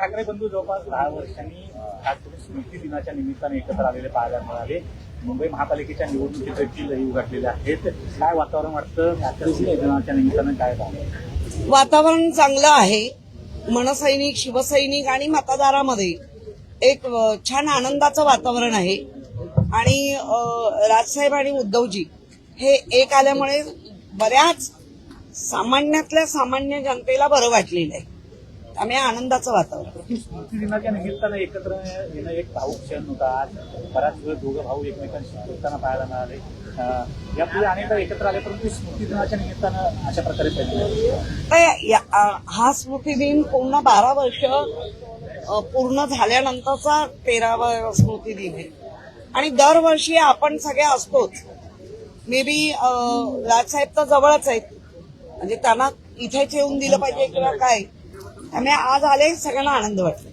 ठाकरे बंधू जवळपास दहा वर्षांनी खास करून स्मृती दिनाच्या निमित्ताने एकत्र आलेले पाहायला मिळाले. मुंबई महापालिकेच्या निवडणुकीत देखील उघडलेले आहेत. काय वातावरण वाटतं? दिनाच्या निमित्तानं काय झालं वातावरण चांगलं आहे. मनसैनिक शिवसैनिक आणि मतदारामध्ये एक छान आनंदाचं वातावरण आहे. आणि राजसाहेब आणि उद्धवजी हे एक आल्यामुळे बऱ्याच सामान्यातल्या सामान्य जनतेला बरं वाटलेलं आहे. त्यामुळे आनंदाचं वातावरण. की स्मृती दिनाच्या निमित्तानं एकत्र येणं एक भाऊक क्षण होता. आज बराच वेळ दोघं भाऊ एकमेकांशी बोलताना पाहायला मिळाले. यापूर्वी अनेकदा एकत्र आले परंतु स्मृती दिनाच्या निमित्तानं अशा प्रकारे हा स्मृती दिन पूर्ण बारा वर्ष पूर्ण झाल्यानंतरचा तेरावा स्मृती दिन आहे. आणि दरवर्षी आपण सगळे असतोच. मे बी राजसाहेब तर जवळच आहेत. म्हणजे त्यांना इथेच येऊन दिलं पाहिजे किंवा काय? त्यामुळे आज आले सगळ्यांना आनंद वाटला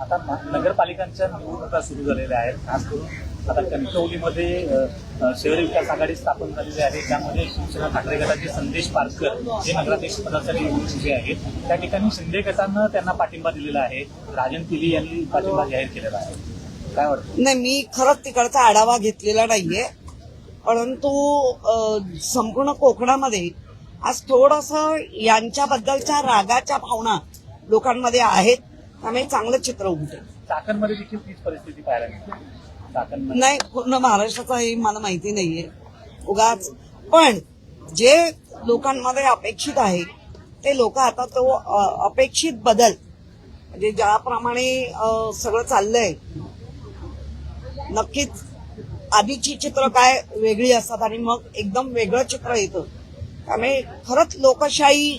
आता नगरपालिकांच्या निवडणुका सुरू झालेल्या आहेत. खास करून आता कणकवलीमध्ये अं, अं, शहर विकास आघाडी स्थापन झालेली आहे. त्यामध्ये शिवसेना ठाकरे गटाचे संदेश पारकर हे नगराध्यक्ष पदासाठी निवडून उभे आहेत. त्या ठिकाणी शिंदे गटानं त्यांना पाठिंबा दिलेला आहे. राजन तिली यांनी पाठिंबा जाहीर केलेला आहे. काय वाटतं? नाही मी खरंच तिकडचा आढावा घेतलेला नाहीये. परंतु संपूर्ण कोकणामध्ये आज थोडस यांच्याबद्दलच्या रागाच्या भावना लोकांमध्ये आहेत त्यामुळे चांगलं चित्र उमटेल. चाकणमध्ये देखील तीच परिस्थिती पाहायला मिळते. चाकणमध्ये. नाही पूर्ण महाराष्ट्राचं हे मला माहिती नाहीये. उगाच. पण जे लोकांमध्ये अपेक्षित आहे ते लोक आता तो अ, अपेक्षित बदल म्हणजे ज्याप्रमाणे अ, सगळं चाललंय नक्कीच आधीची चित्र काय वेगळी असतात आणि मग एकदम वेगळं चित्र येतं. त्यामुळे खरंच लोकशाही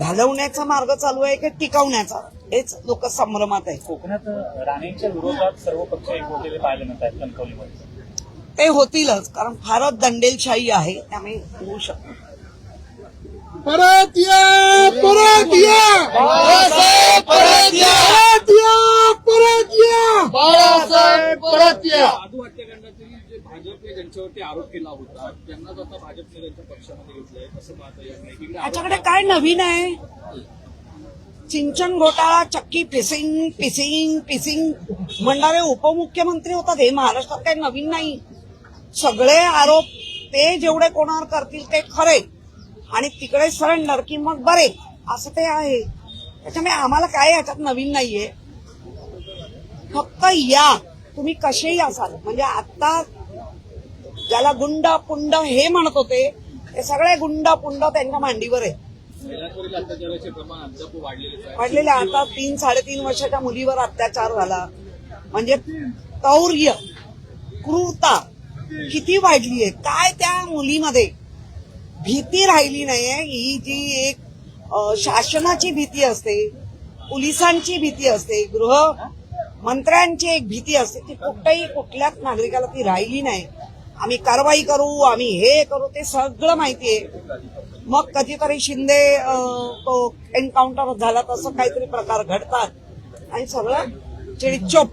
घालवण्याचा मार्ग चालू आहे की टिकवण्याचा? हेच लोक संभ्रमात आहे कोकणात राणेंच्या विरोधात सर्व पक्ष एकवटलेले पाहायला मिळत आहेत कणकवलीमध्ये. ते होतीलच कारण फारच दंडेलशाही आहे त्यामुळे होऊ शकतं. परत या परत या बाळासाहेब परत या परत या परत या बाळासाहेब परत या जे भाजपने त्यांच्यावरती आरोप केला होता त्यांनाच आता भाजपने त्यांच्या पक्षामध्ये घेतलंय असं पाहता येत नाही. त्याच्याकडे काय नवीन आहे? सिंचन घोटाळा चक्की पिसिंग पिसिंग पिसिंग. म्हणणारे उपमुख्यमंत्री होतात हे महाराष्ट्रात काही नवीन नाही. सगळे आरोप ते जेवढे कोणावर करतील ते खरे. आणि तिकडे सरेंडर की मग बरे असं ते आहे. त्याच्यामुळे आम्हाला काय याच्यात नवीन नाहीये. फक्त या. तुम्ही कसेही असाल म्हणजे आता ज्याला गुंड पुंड हे म्हणत होते ते सगळे गुंड पुंड त्यांच्या मांडीवर आहे वाढलेले आता तीन साडेतीन वर्षाच्या मुलीवर अत्याचार झाला. म्हणजे तौर्य क्रूरता किती वाढली आहे? काय त्या मुलीमध्ये भीती राहिली नाहीये? ही जी एक शासनाची भीती असते पोलिसांची भीती असते गृह मंत्र्यांची एक भीती असते ती कुठेही कुठल्याच नागरिकाला ती राहिली नाही. आम्ही कारवाई करू आम्ही हे करू ते सगळं माहिती आहे. मग कधीतरी शिंदे तो एन्काउंटर झाला तसं काहीतरी प्रकार घडतात. आणि सगळं चिडीचोप